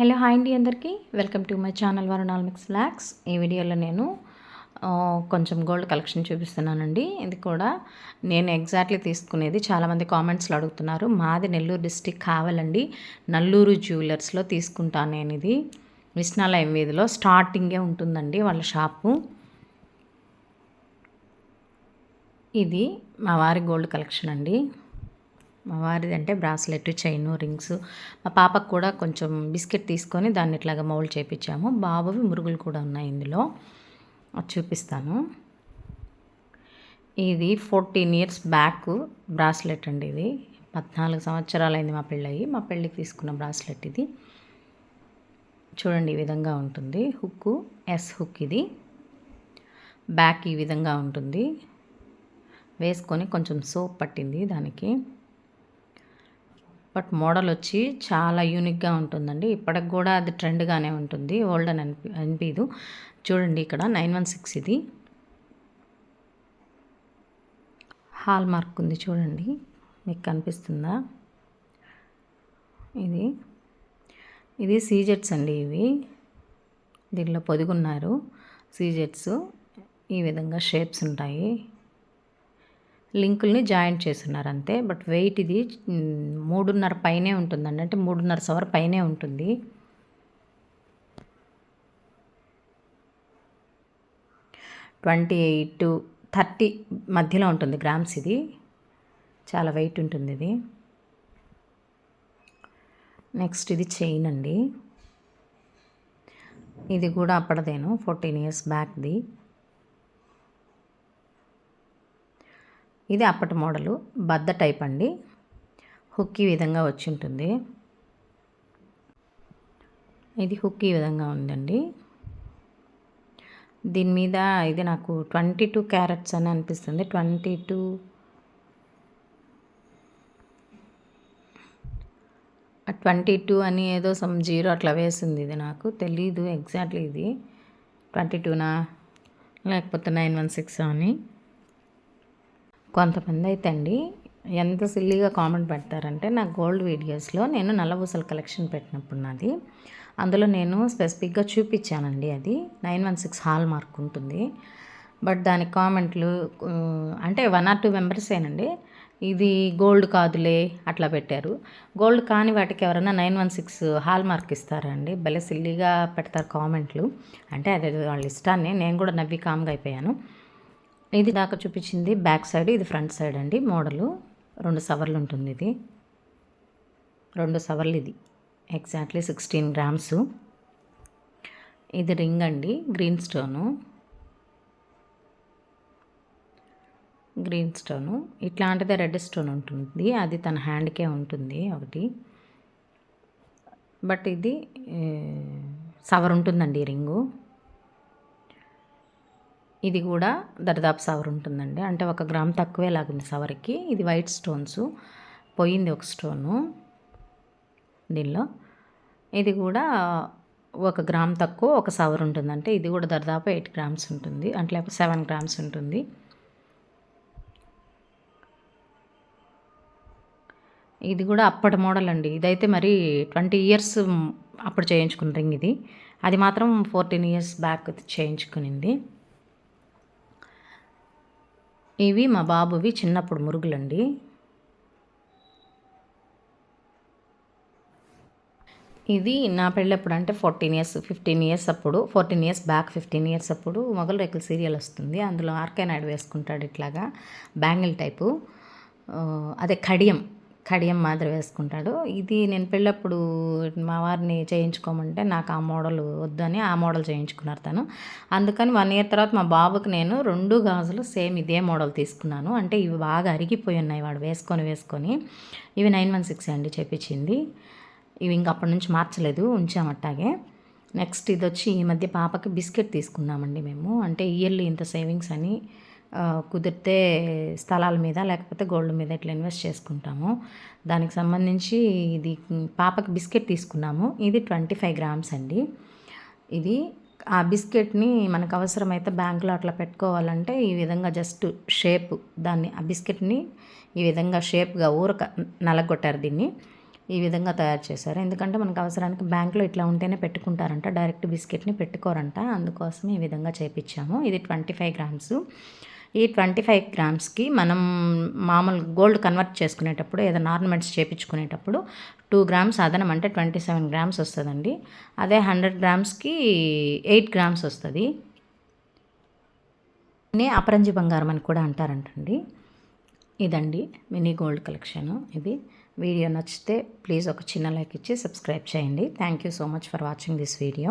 Hello hi అండి అందరికీ. Welcome to my channel వరుణాల్మిక్స్ ఫ్లాక్స్. ఈ వీడియోలో నేను కొంచెం గోల్డ్ కలెక్షన్ చూపిస్తున్నానండి. ఇది కూడా నేను ఎగ్జాక్ట్లీ తీసుకునేది చాలామంది కామెంట్స్లో అడుగుతున్నారు మాది నెల్లూరు డిస్టిక్ కావాలండి. నల్లూరు జ్యువెలర్స్లో తీసుకుంటాను నేను ఇది విష్ణాలయం వీధిలో స్టార్టింగే ఉంటుందండి వాళ్ళ షాపు. ఇది మా వారి గోల్డ్ కలెక్షన్ అండి. మా వారిది అంటే బ్రాస్లెట్ చైన్ రింగ్స్. మా పాపకు కూడా కొంచెం బిస్కెట్ తీసుకొని దాన్ని ఇట్లాగా మౌల్డ్ చేపించాము బాబువి మురుగులు కూడా ఉన్నాయి ఇందులో. అది చూపిస్తాను. ఇది ఫోర్టీన్ ఇయర్స్ బ్యాక్ బ్రాస్లెట్ అండి ఇది. పద్నాలుగు సంవత్సరాలు అయింది మా పెళ్ళయి. మా పెళ్ళికి తీసుకున్న బ్రాస్లెట్ ఇది. చూడండి ఈ విధంగా ఉంటుంది. హుక్ ఎస్ హుక్ ఇది. బ్యాక్ ఈ విధంగా ఉంటుంది. వేసుకొని కొంచెం సోప్ పట్టింది దానికి. బట్ మోడల్ వచ్చి చాలా యూనిక్గా ఉంటుందండి. ఇప్పటికి కూడా అది ట్రెండ్గానే ఉంటుంది. ఓల్డ్ అని అనిపి అనిపించదు చూడండి ఇక్కడ నైన్ వన్ సిక్స్ ఇది. హాల్ మార్క్ ఉంది చూడండి. మీకు కనిపిస్తుందా? ఇది. ఇది సీజెట్స్ అండి ఇవి. దీనిలో పొదుగున్నారు. సీజెట్స్ ఈ విధంగా షేప్స్ ఉంటాయి. లింకుల్ని జాయింట్ చేస్తున్నారు అంతే బట్ వెయిట్ ఇది మూడున్నర పైనే ఉంటుందండి. అంటే మూడున్నర సవర్ పైనే ఉంటుంది. ట్వంటీ ఎయిట్ థర్టీ మధ్యలో ఉంటుంది గ్రామ్స్ ఇది. చాలా వెయిట్ ఉంటుంది ఇది. నెక్స్ట్ ఇది చైన్ అండి. ఇది కూడా అప్పటిదేను ఫోర్టీన్ ఇయర్స్ బ్యాక్ది. ఇది అప్పటి మోడలు. బద్ద టైప్ అండి. హుక్ ఈ విధంగా వచ్చి ఉంటుంది ఇది హుక్ ఈ విధంగా ఉందండి. దీని మీద ఇది నాకు ట్వంటీ టూ క్యారెట్స్ అని అనిపిస్తుంది. ట్వంటీ టూ ట్వంటీ టూ అని ఏదో సమ్ జీరో అట్లా వేసింది ఇది నాకు. తెలీదు ఎగ్జాక్ట్లీ ఇది. ట్వంటీ టూనా? లేకపోతే నైన్ వన్ సిక్స్ అని. కొంతమంది అయితే అండి ఎంత సిల్లీగా కామెంట్ పెడతారంటే నా గోల్డ్ వీడియోస్లో నేను నల్లబూసల కలెక్షన్ పెట్టినప్పుడు నాది అందులో నేను స్పెసిఫిక్గా చూపించానండి అది. Nine one six hallmark ఉంటుంది. బట్ దానికి కామెంట్లు అంటే వన్ ఆర్ టూ మెంబర్సేనండి. ఇది గోల్డ్ కాదులే అట్లా పెట్టారు. గోల్డ్ కాని వాటికి ఎవరైనా nine one six hallmark ఇస్తారా అండి? భలే సిల్లీగా పెడతారు కామెంట్లు. అంటే అది వాళ్ళ ఇష్టాన్ని. నేను కూడా నవ్వి కామ్గా అయిపోయాను. ఇది దాకా చూపించింది బ్యాక్ సైడ్ ఇది ఫ్రంట్ సైడ్ అండి మోడలు. రెండు సవర్లు ఉంటుంది ఇది. రెండు సవర్లు ఇది. ఎగ్జాక్ట్లీ సిక్స్టీన్ గ్రామ్స్ ఇది రింగ్ అండి గ్రీన్ స్టోను గ్రీన్ స్టోను ఇట్లాంటిదే రెడ్ స్టోన్ ఉంటుంది. అది తన హ్యాండ్కే ఉంటుంది ఒకటి. బట్ ఇది సవర్ ఉంటుందండి రింగు ఇది కూడా దరిదాపు సవర్ ఉంటుందండి. అంటే ఒక గ్రామ్ తక్కువే లాగింది సవర్కి ఇది వైట్ స్టోన్స్ పోయింది ఒక స్టోను దీనిలో ఇది కూడా ఒక గ్రామ్ తక్కువ ఒక సవర్ ఉంటుంది అంటే ఇది కూడా దరిదాపు ఎయిట్ గ్రామ్స్ ఉంటుంది. అంటే లేకపోతే సెవెన్ గ్రామ్స్ ఉంటుంది. ఇది కూడా అప్పటి మోడల్ అండి. ఇదైతే మరి ట్వంటీ ఇయర్స్ అప్పుడు చేయించుకున్న రింగ్ ఇది. అది మాత్రం ఫోర్టీన్ ఇయర్స్ బ్యాక్ చేయించుకునింది. ఇవి మా బాబువి చిన్నప్పుడు మురుగులండి. ఇది నా పెళ్ళప్పుడు అంటే ఫోర్టీన్ ఇయర్స్ ఫిఫ్టీన్ ఇయర్స్ అప్పుడు fourteen years back fifteen years అప్పుడు మొగలు రేకుల సీరియల్ వస్తుంది. అందులో ఆర్కే నాయుడు వేసుకుంటాడు ఇట్లాగా బ్యాంగిల్ టైపు. అదే కడియం. కడియం మాదిరి వేసుకుంటాడు. ఇది నేను పెళ్ళప్పుడు మా వారిని చేయించుకోమంటే నాకు ఆ మోడల్ వద్దని ఆ మోడల్ చేయించుకున్నారు తను. అందుకని వన్ ఇయర్ తర్వాత మా బాబుకి నేను రెండు గాజులు సేమ్ ఇదే మోడల్ తీసుకున్నాను. అంటే ఇవి బాగా అరిగిపోయి ఉన్నాయి వాడు వేసుకొని వేసుకొని. ఇవి నైన్ వన్ సిక్స్ అండి చెప్పించింది ఇవి ఇంకా అప్పటి నుంచి మార్చలేదు ఉంచామట్టాగే నెక్స్ట్ ఇది వచ్చి ఈ మధ్య పాపకి బిస్కెట్ తీసుకున్నామండి మేము. అంటే ఇయర్లీ ఇంత సేవింగ్స్ అని కుదిరితే స్థలాల మీద లేకపోతే గోల్డ్ మీద ఇట్లా ఇన్వెస్ట్ చేసుకుంటాము. దానికి సంబంధించి ఇది పాపకి బిస్కెట్ తీసుకున్నాము. ఇది ట్వంటీ ఫైవ్ గ్రామ్స్ అండి. ఇది ఆ బిస్కెట్ని మనకు అవసరమైతే బ్యాంకులో అట్లా పెట్టుకోవాలంటే ఈ విధంగా జస్ట్ షేప్ దాన్ని ఆ బిస్కెట్ని ఈ విధంగా షేప్గా ఊరక నలగొట్టారు దీన్ని. ఈ విధంగా తయారు చేశారు. ఎందుకంటే మనకు అవసరానికి బ్యాంకులో ఇట్లా ఉంటేనే పెట్టుకుంటారంట డైరెక్ట్ బిస్కెట్ని పెట్టుకోరంట. అందుకోసం ఈ విధంగా చేపించాము. ఇది ట్వంటీ ఫైవ్ గ్రామ్స్. ఈ ట్వంటీ ఫైవ్ గ్రామ్స్కి మనం మామూలు గోల్డ్ కన్వర్ట్ చేసుకునేటప్పుడు ఏదైనా ఆర్నమెంట్స్ చేపించుకునేటప్పుడు టూ గ్రామ్స్ అదనం అంటే ట్వంటీ సెవెన్ గ్రామ్స్ వస్తుందండి. అదే హండ్రెడ్ గ్రామ్స్కి ఎయిట్ గ్రామ్స్ వస్తుంది. అపరంజి బంగారం అని కూడా అంటారంటండి. ఇదండి మినీ గోల్డ్ కలెక్షన్ ఇది. వీడియో నచ్చితే ప్లీజ్ ఒక చిన్న లైక్ ఇచ్చి సబ్స్క్రైబ్ చేయండి. Thank you so much for watching this video.